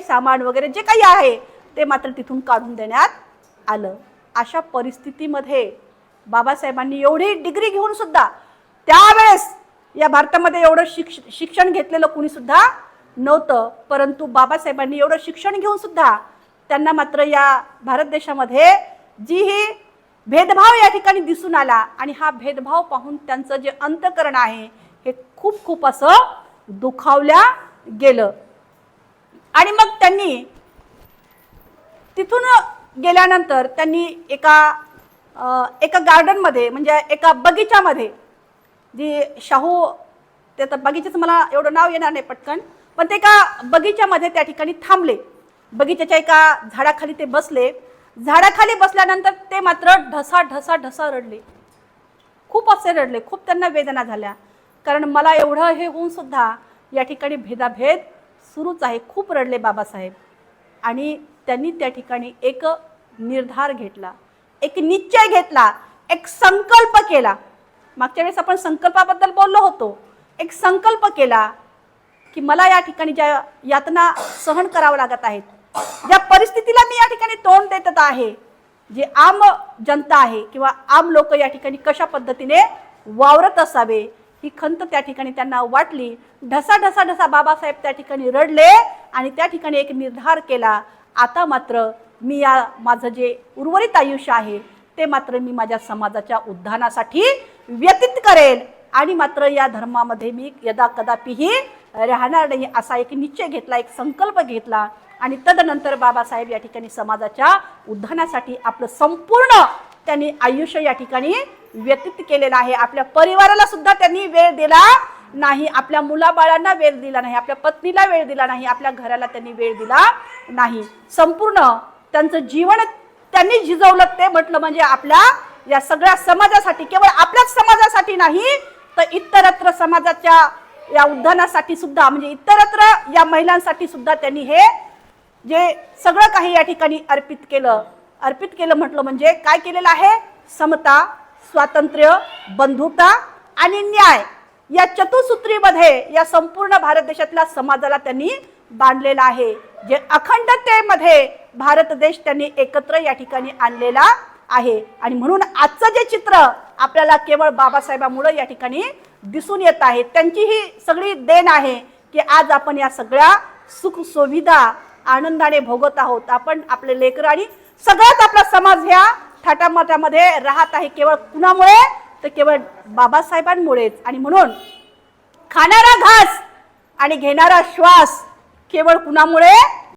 सामान वगैरे जे काही आहे ते मात्र तिथून काढून देण्यात आलं. अशा परिस्थितीमध्ये बाबासाहेबांनी एवढी डिग्री घेऊन सुद्धा त्यावेळेस या भारतामध्ये एवढं शिक्ष शिक्षण घेतलेलं कुणीसुद्धा नव्हतं. परंतु बाबासाहेबांनी एवढं शिक्षण घेऊन सुद्धा त्यांना मात्र या भारत देशामध्ये जी ही भेदभाव या ठिकाणी दिसून आला. आणि हा भेदभाव पाहून त्यांचं जे अंतकरण आहे हे खूप खूप असं दुखावल्या गेलं. आणि मग त्यांनी तिथून गेल्यानंतर त्यांनी एका एका गार्डनमध्ये म्हणजे एका बगीच्यामध्ये जी शाहू ते आता बगीच्याचं मला एवढं नाव येणार नाही पटकन पण ते एका बगीच्यामध्ये त्या ठिकाणी थांबले. बगीच्याच्या एका झाडाखाली ते बसले. झाडाखाली बसल्यानंतर ते मात्र ढसा ढसा ढसा रडले. खूप असे रडले. खूप त्यांना वेदना झाल्या. कारण मला एवढं हे होऊन सुद्धा या ठिकाणी भेदाभेद सुरूच आहे खूप रडले बाबासाहेब. आणि त्यांनी त्या ठिकाणी एक निर्धार घेतला एक निश्चय घेतला एक संकल्प केला. मागच्या वेळेस आपण संकल्पाबद्दल बोललो होतो. एक संकल्प केला की मला या ठिकाणी ज्या यातना सहन करावं लागत आहेत ज्या परिस्थितीला मी या ठिकाणी तोंड देत आहे जे आम जनता आहे किंवा आम लोक या ठिकाणी कशा पद्धतीने वावरत असावे ही खंत त्या ठिकाणी त्यांना वाटली. ढसा ढसा ढसा बाबासाहेब त्या ठिकाणी रडले आणि त्या ठिकाणी एक निर्धार केला आता मात्र मी या माझं जे उर्वरित आयुष्य आहे ते मात्र मी माझ्या समाजाच्या उद्धानासाठी व्यतीत करेल आणि मात्र या धर्मामध्ये मी यदा कदापिही राहणार नाही असा एक निश्चय घेतला एक संकल्प घेतला. आणि तदनंतर बाबासाहेब या ठिकाणी समाजाच्या उद्धानासाठी आपलं संपूर्ण त्यांनी आयुष्य या ठिकाणी व्यतीत केलेलं आहे. आपल्या परिवाराला सुद्धा त्यांनी वेळ दिला नाही. आपल्या मुलाबाळांना वेळ दिला नाही. आपल्या पत्नीला वेळ दिला नाही. आपल्या घराला त्यांनी वेळ दिला नाही. संपूर्ण त्यांचं जीवन त्यांनी झिजवलं. ते म्हटलं म्हणजे आपल्या या सगळ्या समाजासाठी केवळ आपल्याच समाजासाठी नाही तर इतरत्र समाजाच्या या उद्धानासाठी सुद्धा म्हणजे इतरत्र या महिलांसाठी सुद्धा त्यांनी हे जे सगळं काही या ठिकाणी अर्पित केलं. अर्पित केलं म्हटलं म्हणजे काय केलेलं आहे? समता स्वातंत्र्य बंधुता आणि न्याय या चतुसूत्रीमध्ये या संपूर्ण भारत देशातल्या समाजाला त्यांनी बांधलेला आहे. जे अखंडतेमध्ये भारत देश त्यांनी एकत्र या ठिकाणी आणलेला आहे. आणि म्हणून आजचं जे चित्र आपल्याला केवळ बाबासाहेबामुळं या ठिकाणी दिसून येत आहे. त्यांची ही सगळी देण आहे की आज आपण या सगळ्या सुख सुविधा आनंदाने भोगत आहोत. आपण आपले लेकरं आणि सगळाच आपला समाज ह्या थाटामाटामध्ये राहत आहे केवळ कुणामुळे? तर केवळ बाबासाहेबांमुळेच. आणि म्हणून खाणारा घास आणि घेणारा श्वास केवळ कुणामुळे?